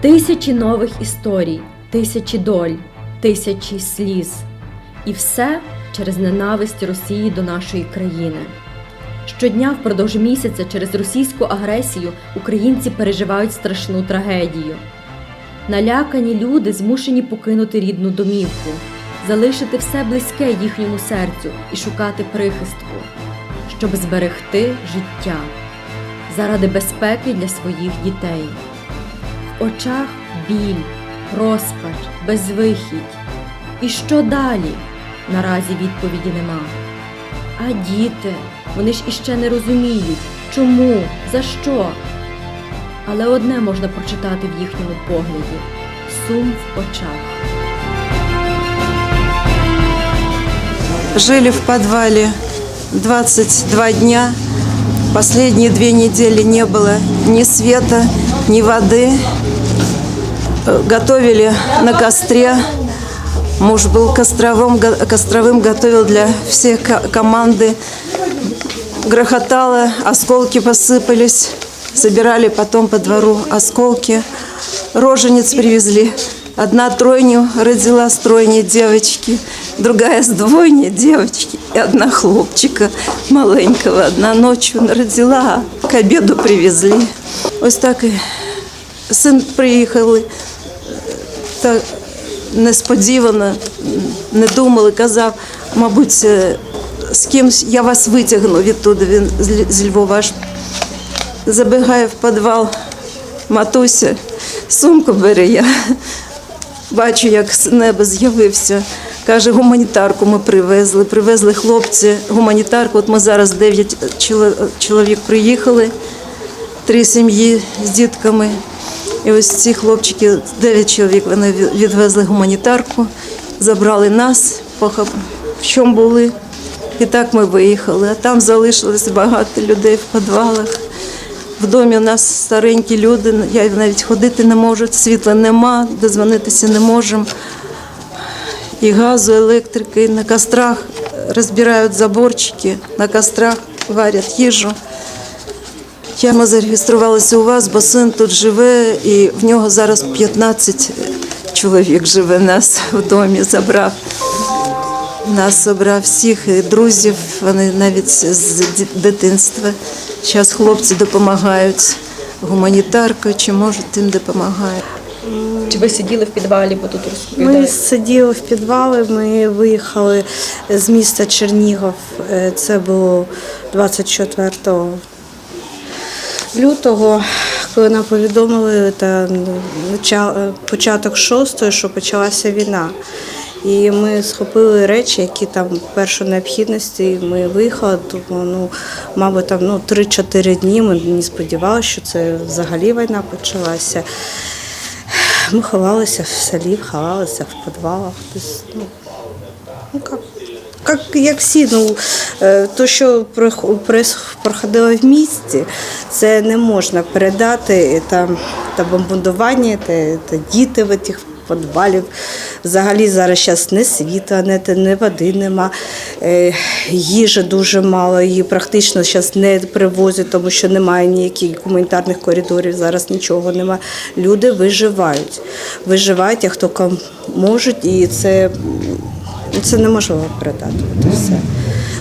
Тисячі нових історій, тисячі доль, тисячі сліз. І все через ненависть Росії до нашої країни. Щодня впродовж місяця через російську агресію українці переживають страшну трагедію. Налякані люди змушені покинути рідну домівку, залишити все близьке їхньому серцю і шукати прихистку, щоб зберегти життя заради безпеки для своїх дітей. Очах біль, розпач, безвихідь. І що далі? Наразі відповіді нема. А діти, вони ж іще не розуміють, чому, за що. Але одне можна прочитати в їхньому погляді сум в очах. Жили в подвале 22 дня. Последние две недели не было ни света, ни воды. Готовили на костре. Муж был костровым, костровым готовил для всей ко- команды. Грохотало, осколки посыпались. Собирали потом по двору осколки. Рожениц привезли. Одна тройню родила с тройни девочки, другая с двойни девочки и одна хлопчика маленького. Одна ночью родила, к обеду привезли. Ось так і син приїхали. Так несподівано, не думали, казав, мабуть, е, з кимсь я вас витягну відтуди. Він з Львова аж забігає в підвал матуся, сумку бере я. Бачу, як з неба з'явився. Каже, гуманітарку ми привезли. Привезли хлопці гуманітарку. От ми зараз дев'ять чоловік приїхали, три сім'ї з дітками. І ось ці хлопчики, дев'ять чоловік, вони відвезли гуманітарку, забрали нас, в чому були. І так ми виїхали. А там залишилось багато людей в підвалах. В домі у нас старенькі люди, я навіть ходити не можу, світла нема, дозвонитися не можемо. І газу, електрики, на кострах розбирають заборчики, на кострах варять їжу. Я ми зареєструвалися у вас, бо син тут живе, і в нього зараз 15 чоловік живе нас в домі, забрав. Нас забрав всіх і друзів, вони навіть з дитинства. Зараз хлопці допомагають гуманітаркою, чи можуть тим допомагають. Чи ви сиділи в підвалі, бо тут Ми сиділи в підвалі, ми виїхали з міста Чернігов. Е, Це було 24 лютого, коли нам повідомили та початок шостої, що почалася війна. І ми схопили речі, які там першої необхідності. Ми виїхали, тому ну, мабуть, там ну, 3-4 дні. Ми не сподівалися, що це взагалі війна почалася. Ми ховалися в селі, ховалися в підвалах. Тобто, ну, ну як, як всі, ну, е, то, що проходило в місті, це не можна передати там, та бомбардування, та, та діти в тих підвалів. Взагалі зараз зараз не світла, не, не води нема, е, їжі дуже мало, її практично зараз не привозять, тому що немає ніяких гуманітарних коридорів, зараз нічого немає. Люди виживають. Виживають, а хто ком можуть, і це, це неможливо передати. От все.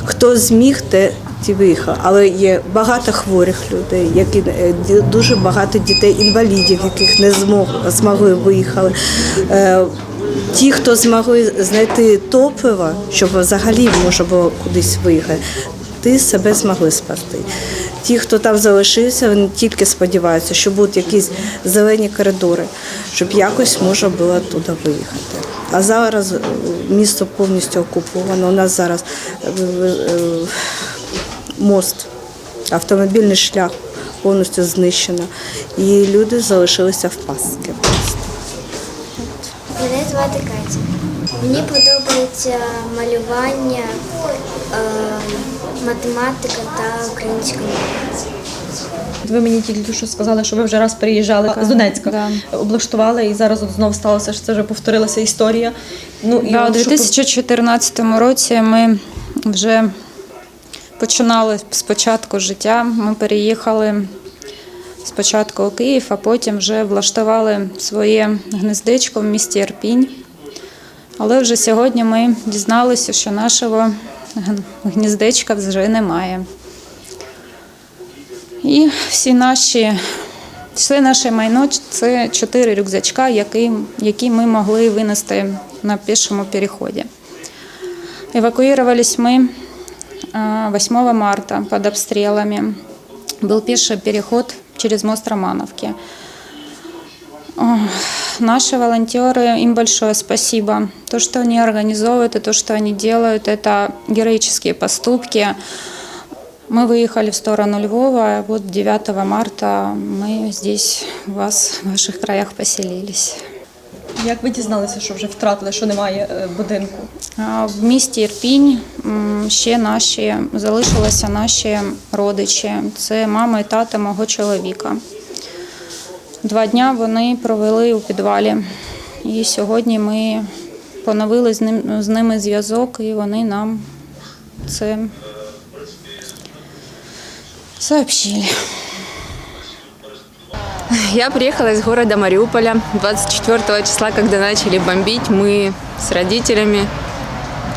Хто зміг, те ті виїхав. Але є багато хворих людей, які е, дуже багато дітей інвалідів, яких не змог змогли виїхали. Е, Ті, хто змогли знайти топливо, щоб взагалі можна було кудись виїхати, ти себе змогли спасти. Ті, хто там залишився, вони тільки сподіваються, що будуть якісь зелені коридори, щоб якось можна було туди виїхати. А зараз е, місто повністю окуповано. У нас зараз е, е, мост, автомобільний шлях повністю знищено. І люди залишилися в пастки. Мене звати Катя. Мені подобається малювання, математика та українська мова. Ви мені тільки що сказали, що ви вже раз приїжджали з Донецька, облаштували, і зараз от знов сталося, що це вже повторилася історія. Ну і Да, у от що- 2014 році ми вже починали спочатку життя. Ми переїхали спочатку у Київ, а потім вже влаштували своє гнездечко в місті Ірпінь. Але вже сьогодні ми дізналися, що нашого гніздечка вже немає. І всі наші, все наше майно це чотири рюкзачка, які, які ми могли винести на пішому переході. Эвакуировались мы а, 8 марта под обстрелами. Был пеший переход через мост Романовки. О, Наши волонтеры, им большое спасибо. То, что они организовывают и то, что они делают, это героические поступки. Мы выехали в сторону Львова, а вот 9 марта мы здесь, у вас, в ваших краях поселились. Як ви дізналися, що вже втратили, що немає е, будинку? А, В місті Ірпінь м, ще наші залишилися наші родичі. Це мама і тата мого чоловіка. Два дня вони провели у підвалі. І сьогодні ми поновили з, ним, з ними зв'язок, і вони нам це сообщили. Я приехала из города Мариуполя 24 числа, когда начали бомбить. Мы с родителями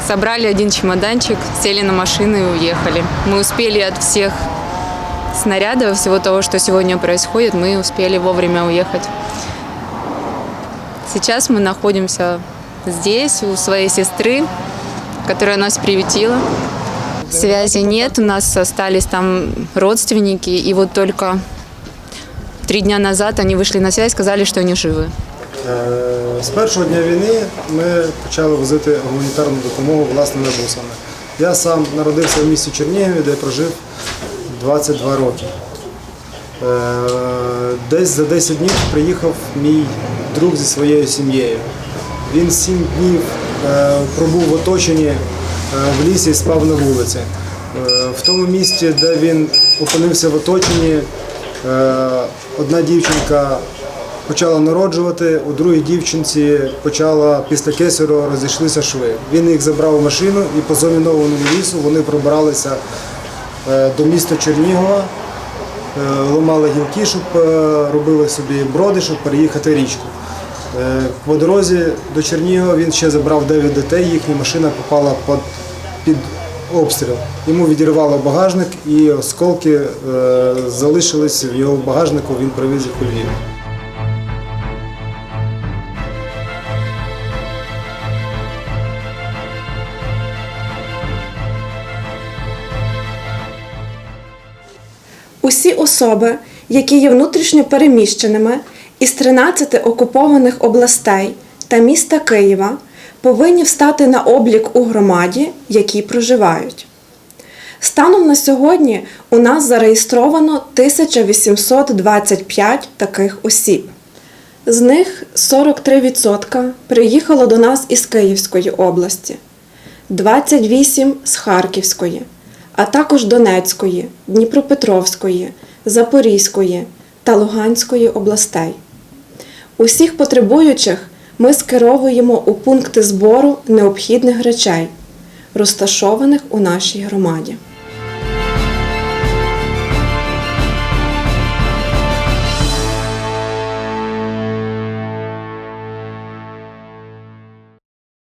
собрали один чемоданчик, сели на машину и уехали. Мы успели от всех снарядов, всего того, что сегодня происходит, мы успели вовремя уехать. Сейчас мы находимся здесь, у своей сестры, которая нас приютила. Связи нет, у нас остались там родственники, и вот только Три дня назад они вышли на связь, сказали, что они живы. Е, З першого дня війни ми почали возити гуманітарну допомогу власними бусами. Я сам народився в місті Чернігові, де прожив 22 роки. Е, Десь за 10 днів приїхав мій друг зі своєю сім'єю. Він 7 днів е, пробув в оточенні в лісі і спав на вулиці. Е, В тому місті, де він опинився в оточенні, е, одна дівчинка почала народжувати, у другій дівчинці почала після кесарю розійшлися шви. Він їх забрав у машину і по замінованому лісу вони пробиралися е, до міста Чернігова, е, ламали гілки, щоб е, робили собі броди, щоб переїхати річку. Е, По дорозі до Чернігова він ще забрав 9 дітей, їхня машина попала під, під обстріл. Йому відірвало багажник і осколки е, залишились в його багажнику, він привіз їх у Львів. Усі особи, які є внутрішньо переміщеними із 13 окупованих областей та міста Києва, повинні встати на облік у громаді, в якій проживають. Станом на сьогодні у нас зареєстровано 1825 таких осіб. З них 43% приїхало до нас із Київської області, 28 з Харківської, а також Донецької, Дніпропетровської, Запорізької та Луганської областей. Усіх потребуючих ми скеровуємо у пункти збору необхідних речей, розташованих у нашій громаді.